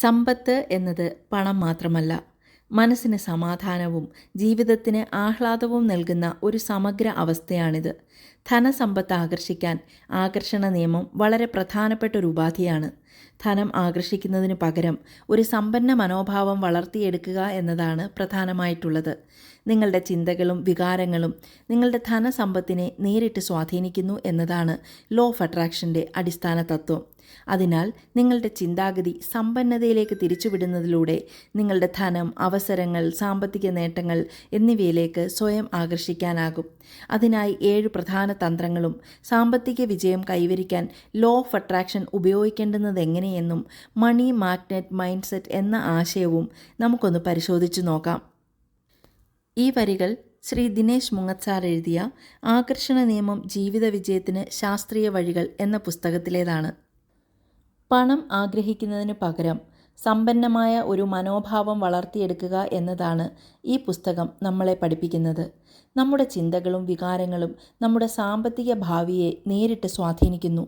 സമ്പത്ത് എന്നത് പണം മാത്രമല്ല. മനസ്സിന് സമാധാനവും ജീവിതത്തിന് ആഹ്ലാദവും നൽകുന്ന ഒരു സമഗ്ര അവസ്ഥയാണിത്. ധനസമ്പത്ത് ആകർഷിക്കാൻ ആകർഷണ നിയമം വളരെ പ്രധാനപ്പെട്ട ഒരു ഉപാധിയാണ്. ധനം ആകർഷിക്കുന്നതിന് പകരം ഒരു സമ്പന്ന മനോഭാവം വളർത്തിയെടുക്കുക എന്നതാണ് പ്രധാനമായിട്ടുള്ളത്. നിങ്ങളുടെ ചിന്തകളും വികാരങ്ങളും നിങ്ങളുടെ ധനസമ്പത്തിനെ നേരിട്ട് സ്വാധീനിക്കുന്നു എന്നതാണ് ലോ ഓഫ് അട്രാക്ഷന്റെ അടിസ്ഥാന തത്വം അതിനാൽ നിങ്ങളുടെ ചിന്താഗതി സമ്പന്നതയിലേക്ക് തിരിച്ചുവിടുന്നതിലൂടെ നിങ്ങളുടെ ധനം അവസരങ്ങൾ സാമ്പത്തിക നേട്ടങ്ങൾ എന്നിവയിലേക്ക് സ്വയം ആകർഷിക്കാനാകും. അതിനായി ഏഴ് പ്രധാന തന്ത്രങ്ങളും സാമ്പത്തിക വിജയം കൈവരിക്കാൻ ലോ ഓഫ് അട്രാക്ഷൻ ഉപയോഗിക്കേണ്ടുന്നത് എങ്ങനെയെന്നും മണി മാഗ്നറ്റ് മൈൻഡ് സെറ്റ് എന്ന ആശയവും നമുക്കൊന്ന് പരിശോധിച്ചു നോക്കാം. ഈ വരികൾ ശ്രീ ദിനേശ് മുങ്ങത്സാർ എഴുതിയ ആകർഷണ നിയമം ജീവിത വിജയത്തിന് ശാസ്ത്രീയ വഴികൾ എന്ന പുസ്തകത്തിലേതാണ്. പണം ആഗ്രഹിക്കുന്നതിന് പകരം സമ്പന്നമായ ഒരു മനോഭാവം വളർത്തിയെടുക്കുക എന്നതാണ് ഈ പുസ്തകം നമ്മളെ പഠിപ്പിക്കുന്നത്. നമ്മുടെ ചിന്തകളും വികാരങ്ങളും നമ്മുടെ സാമ്പത്തിക ഭാവിയെ നേരിട്ട് സ്വാധീനിക്കുന്നു.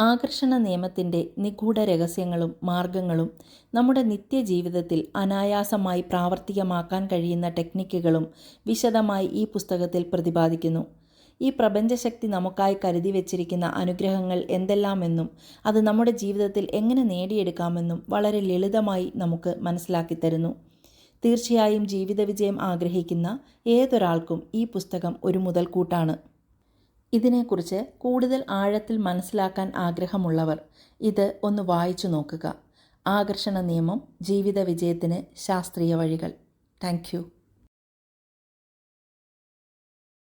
ആകർഷണ നിയമത്തിന്റെ നിഗൂഢ രഹസ്യങ്ങളും മാർഗങ്ങളും നമ്മുടെ നിത്യജീവിതത്തിൽ അനായാസമായി പ്രാവർത്തികമാക്കാൻ കഴിയുന്ന ടെക്നിക്കുകളും വിശദമായി ഈ പുസ്തകത്തിൽ പ്രതിപാദിക്കുന്നു. ഈ പ്രപഞ്ചശക്തി നമുക്കായി കരുതി വച്ചിരിക്കുന്ന അനുഗ്രഹങ്ങൾ എന്തെല്ലാമെന്നും അത് നമ്മുടെ ജീവിതത്തിൽ എങ്ങനെ നേടിയെടുക്കാമെന്നും വളരെ ലളിതമായി നമുക്ക് മനസ്സിലാക്കി തരുന്നു. തീർച്ചയായും ജീവിത വിജയം ആഗ്രഹിക്കുന്ന ഏതൊരാൾക്കും ഈ പുസ്തകം ഒരു മുതൽക്കൂട്ടാണ്. ഇതിനെക്കുറിച്ച് കൂടുതൽ ആഴത്തിൽ മനസ്സിലാക്കാൻ ആഗ്രഹമുള്ളവർ ഇത് ഒന്ന് വായിച്ചു നോക്കുക. ആകർഷണ നിയമം ജീവിത വിജയത്തിന് ശാസ്ത്രീയ വഴികൾ. താങ്ക്